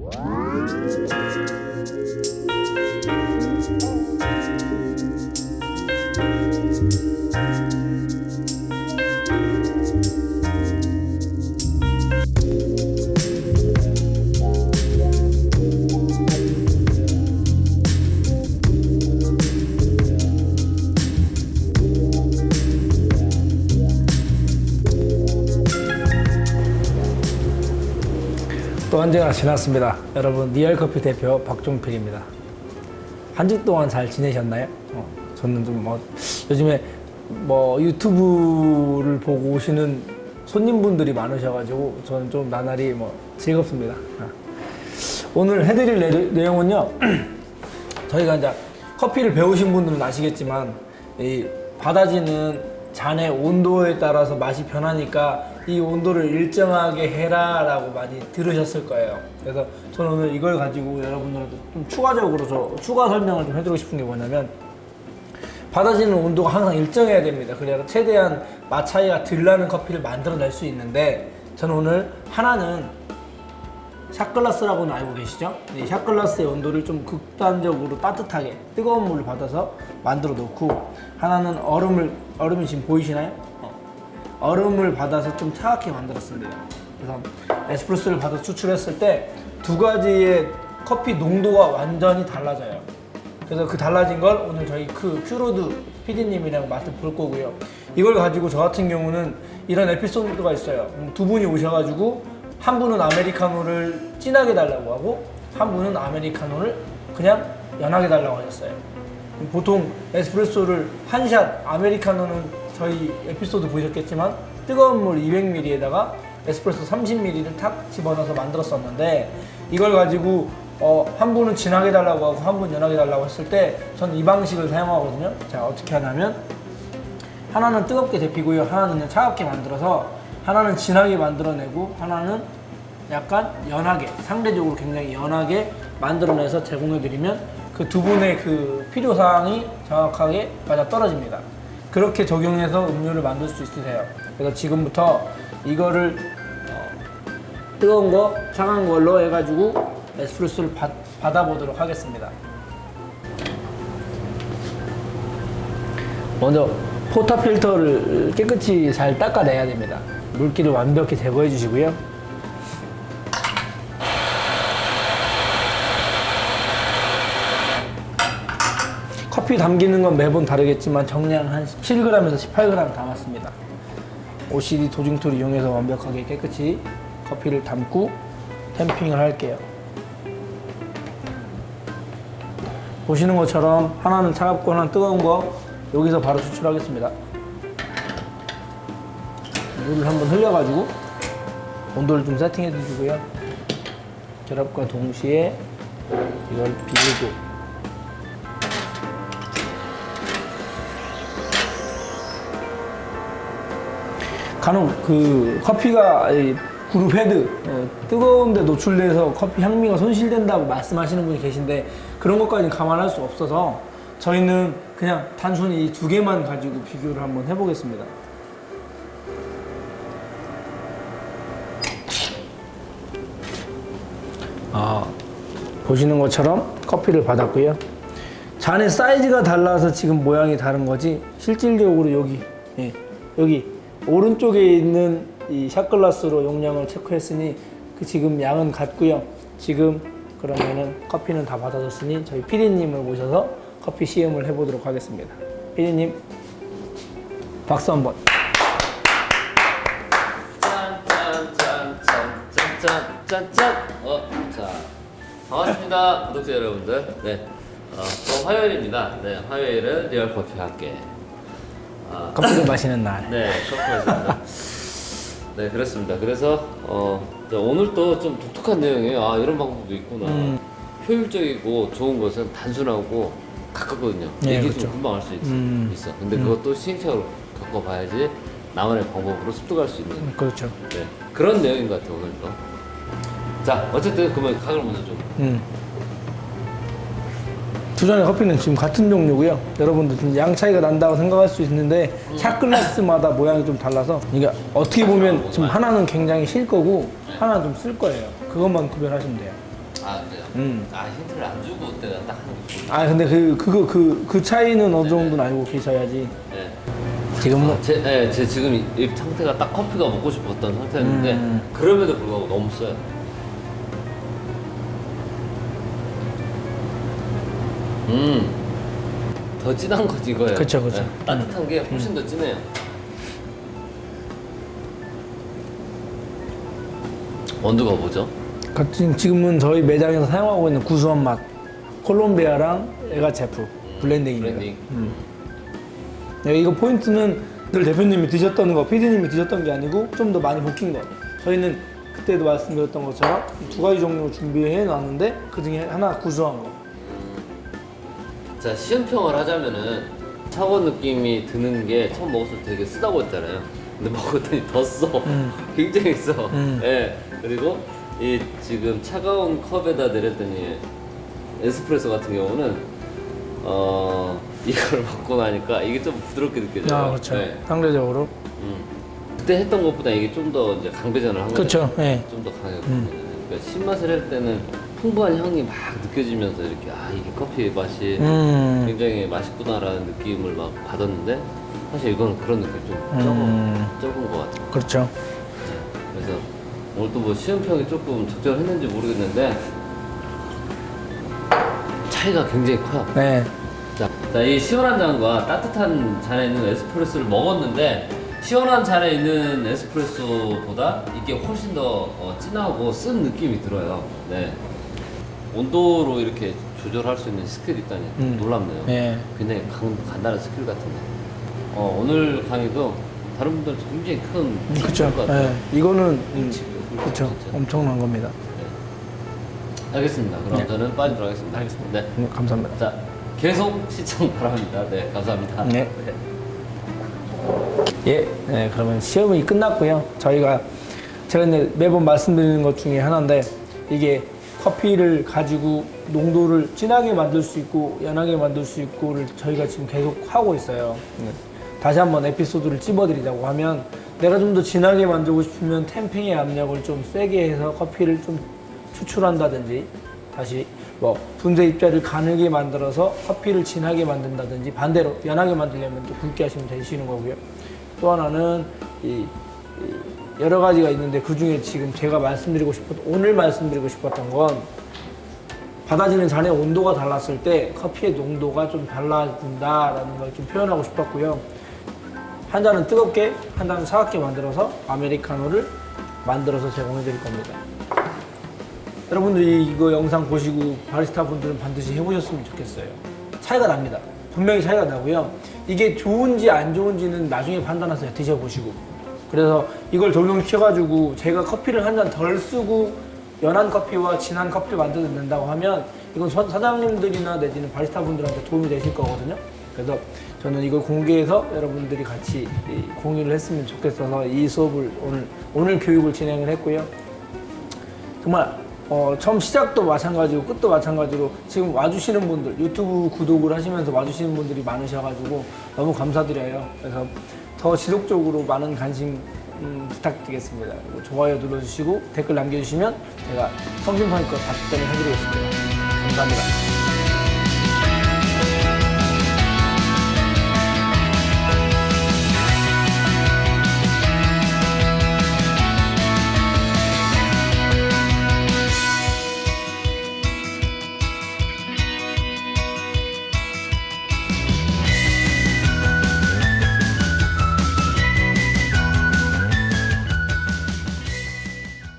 Thank you. 또 한 주가 지났습니다. 여러분 리얼커피 대표 박종필입니다. 한 주 동안 잘 지내셨나요? 어, 저는 좀 뭐 요즘에 뭐 유튜브를 보고 오시는 손님분들이 많으셔가지고 저는 좀 나날이 뭐 즐겁습니다. 아. 오늘 해드릴 내, 내용은요. 저희가 이제 커피를 배우신 분들은 아시겠지만 이 받아지는 잔의 온도에 따라서 맛이 변하니까 이 온도를 일정하게 해라 라고 많이 들으셨을 거예요. 그래서 저는 오늘 이걸 가지고 여러분들한테 좀 추가적으로 저 추가 설명을 좀 해드리고 싶은 게 뭐냐면 받아지는 온도가 항상 일정해야 됩니다. 그래야 최대한 맛 차이가 덜 나는 커피를 만들어낼 수 있는데 저는 오늘 하나는 샷글라스라고는 알고 계시죠? 이 샷글라스의 온도를 좀 극단적으로 따뜻하게 뜨거운 물을 받아서 만들어 놓고 하나는 얼음을 얼음이 지금 보이시나요? 어. 얼음을 받아서 좀 차갑게 만들었습니다. 그래서 에스프레소를 받아 추출했을 때 두 가지의 커피 농도가 완전히 달라져요. 그래서 그 달라진 걸 오늘 저희 그 큐로드 PD님이랑 맛을 볼 거고요. 이걸 가지고 저 같은 경우는 이런 에피소드가 있어요. 음, 두 분이 오셔가지고 한 분은 아메리카노를 진하게 달라고 하고 한 분은 아메리카노를 그냥 연하게 달라고 하셨어요. 보통 에스프레소를 한 샷 아메리카노는 저희 에피소드 보셨겠지만 뜨거운 물 200ml에다가 에스프레소 30ml를 탁 집어넣어서 만들었었는데 이걸 가지고 어, 한 분은 진하게 달라고 하고 한 분은 연하게 달라고 했을 때 저는 이 방식을 사용하거든요. 자 어떻게 하냐면 하나는 뜨겁게 데피고요. 하나는 차갑게 만들어서 하나는 진하게 만들어내고 하나는 약간 연하게 상대적으로 굉장히 연하게 만들어내서 제공해드리면 그 두 분의 그 필요사항이 정확하게 맞아 떨어집니다. 그렇게 적용해서 음료를 만들 수 있으세요. 그래서 지금부터 이거를 어, 뜨거운 거, 차가운 걸로 해가지고 에스프레소를 받, 받아보도록 하겠습니다. 먼저 포타 필터를 깨끗이 잘 닦아내야 됩니다. 물기를 완벽히 제거해 주시고요. 커피 담기는 건 매번 다르겠지만 정량 한 17g에서 18g 담았습니다. OCD 도징토를 이용해서 완벽하게 깨끗이 커피를 담고 템핑을 할게요. 보시는 것처럼 하나는 차갑고 하나는 뜨거운 거 여기서 바로 추출하겠습니다. 물을 한번 흘려가지고 온도를 좀 세팅해 주시고요. 결합과 동시에 이걸 비비고 간혹 그 커피가 이 그룹 헤드 어, 뜨거운데 노출돼서 커피 향미가 손실된다고 말씀하시는 분이 계신데 그런 것까지는 감안할 수 없어서 저희는 그냥 단순히 이 두 개만 가지고 비교를 한번 해보겠습니다. 아, 보시는 것처럼 커피를 받았고요. 잔의 사이즈가 달라서 지금 모양이 다른 거지 실질적으로 여기 예, 여기 오른쪽에 있는 이 샷글라스로 용량을 체크했으니 그 지금 양은 같고요. 지금 그러면은 커피는 다 받아졌으니 저희 피디님을 모셔서 커피 시음을 해보도록 하겠습니다. 피디님 박수 한번. 짠짠짠짠짠짠짠 어, 자 반갑습니다 구독자 여러분들 네, 어, 또 화요일입니다 네, 화요일은 리얼 커피 학계 아, 커피를 마시는 날. 네, 커피입니다 네, 그렇습니다 그래서 어, 자, 오늘 또 좀 독특한 내용이에요 아 이런 방법도 있구나 음. 효율적이고 좋은 것은 단순하고 가깝거든요 네, 얘기 그렇죠. 좀 금방 할수 있어, 음. 있어 근데 그것도 시행착오로 겪어봐야지 나만의 방법으로 습득할 수 있는 음, 그렇죠. 네, 그런 내용인 것 같아요 오늘도. 자, 어쨌든 그러면 각을 먼저 좀. 음. 두 잔의 커피는 지금 같은 종류고요. 여러분들 좀 양 차이가 난다고 생각할 수 있는데 샷 글라스마다 모양이 좀 달라서 이게 어떻게 보면 지금 하나는 굉장히 실 거고 하나는 좀 쓸 거예요. 그것만 구별하시면 돼요. 아 그래요? 음. 아 힌트를 안 주고 내가 딱 하는 게 좋은 아 근데 그 그거 그 그 차이는 어느 정도는 알고 계셔야지. 네. 지금은 아, 제, 네, 제 지금 이- 입 상태가 딱 커피가 먹고 싶었던 상태였는데 음. 그럼에도 불구하고 너무 써요. 음, 더 진한 거지 이거예요. 그쵸, 그쵸. 네, 따뜻한 게 훨씬 더 진해요. 원두가 뭐죠? 같은 지금은 저희 매장에서 사용하고 있는 구수한 맛 콜롬비아랑 에가체프 블렌딩입니다. 브랜딩. 음. 네, 이거 포인트는 늘 대표님이 드셨던 거, 피디님이 드셨던 게 아니고 좀 더 많이 볶인 거. 저희는 그때도 말씀드렸던 것처럼 두 가지 종류 준비해 놨는데 그 중에 하나 구수한 거. 자 시음평을 하자면은 차가운 느낌이 드는 게 처음 먹었을 때 되게 쓰다고 했잖아요. 근데 먹었더니 더 써. 음. 굉장히 써. 음. 예. 그리고 이 지금 차가운 컵에다 내렸더니 에스프레소 같은 경우는 어 이걸 먹고 나니까 이게 좀 부드럽게 느껴져요. 아 그렇죠. 네. 상대적으로. 음. 그때 했던 것보다 이게 좀 더 이제 강배전을 한 그렇죠. 거죠. 예. 좀더 강했거든요. 그러니까 신맛을 할 때는 풍부한 향이 막 느껴지면서 이렇게 아 이게 커피 맛이 음. 굉장히 맛있구나라는 느낌을 막 받았는데 사실 이건 그런 느낌 좀 적은 음. 적은 것 같아요. 그렇죠. 그래서 오늘도 뭐 시음평이 조금 적절했는지 모르겠는데 차이가 굉장히 커요. 네. 자, 자, 이 시원한 잔과 따뜻한 잔에 있는 에스프레소를 먹었는데 시원한 잔에 있는 에스프레소보다 이게 훨씬 더 어, 진하고 쓴 느낌이 들어요. 네. 온도로 이렇게 조절할 수 있는 스킬이 있다니 음. 놀랍네요. 네. 굉장히 간, 간단한 스킬 같은데. 어, 오늘 강의도 다른 분들 굉장히 큰 음, 팁일 그렇죠. 것 같아요. 네. 이거는 꿀 음. 진짜. 엄청난 겁니다. 네. 알겠습니다. 그럼 네. 저는 빠지도록 하겠습니다. 알겠습니다. 네. 음, 감사합니다. 자, 계속 시청 바랍니다. 네, 감사합니다. 네. 예, 네, 그러면 시험이 끝났고요. 저희가 제가 이제 매번 말씀드리는 것 중에 하나인데 이게 커피를 가지고 농도를 진하게 만들 수 있고 연하게 만들 수 있고를 저희가 지금 계속 하고 있어요. 네. 다시 한번 에피소드를 찝어드리자고 하면 내가 좀 더 진하게 만들고 싶으면 템핑의 압력을 좀 세게 해서 커피를 좀 추출한다든지 다시 뭐 분쇄 입자를 가늘게 만들어서 커피를 진하게 만든다든지 반대로 연하게 만들려면 또 굵게 하시면 되시는 거고요. 또 하나는 이, 이 여러 가지가 있는데 그 중에 지금 제가 말씀드리고 싶었 오늘 말씀드리고 싶었던 건 받아지는 잔의 온도가 달랐을 때 커피의 농도가 좀 달라진다라는 걸 좀 표현하고 싶었고요. 한 잔은 뜨겁게, 한 잔은 차갑게 만들어서 아메리카노를 만들어서 제공해 드릴 겁니다. 여러분들이 이거 영상 보시고 바리스타 분들은 반드시 해보셨으면 좋겠어요. 차이가 납니다. 분명히 차이가 나고요. 이게 좋은지 안 좋은지는 나중에 판단하세요. 드셔보시고. 그래서 이걸 적용시켜가지고 제가 커피를 한 잔 덜 쓰고 연한 커피와 진한 커피를 만들어낸다고 하면 이건 서- 사장님들이나 내지는 바리스타 분들한테 도움이 되실 거거든요. 그래서 저는 이걸 공개해서 여러분들이 같이 이 공유를 했으면 좋겠어서 이 수업을 오늘 오늘 교육을 진행을 했고요. 정말 어, 처음 시작도 마찬가지고 끝도 마찬가지로 지금 와주시는 분들 유튜브 구독을 하시면서 와주시는 분들이 많으셔가지고 너무 감사드려요. 그래서 더 지속적으로 많은 관심 음, 부탁드리겠습니다. 그리고 좋아요 눌러주시고 댓글 남겨주시면 제가 성심성의껏 답변을 해드리겠습니다. 감사합니다.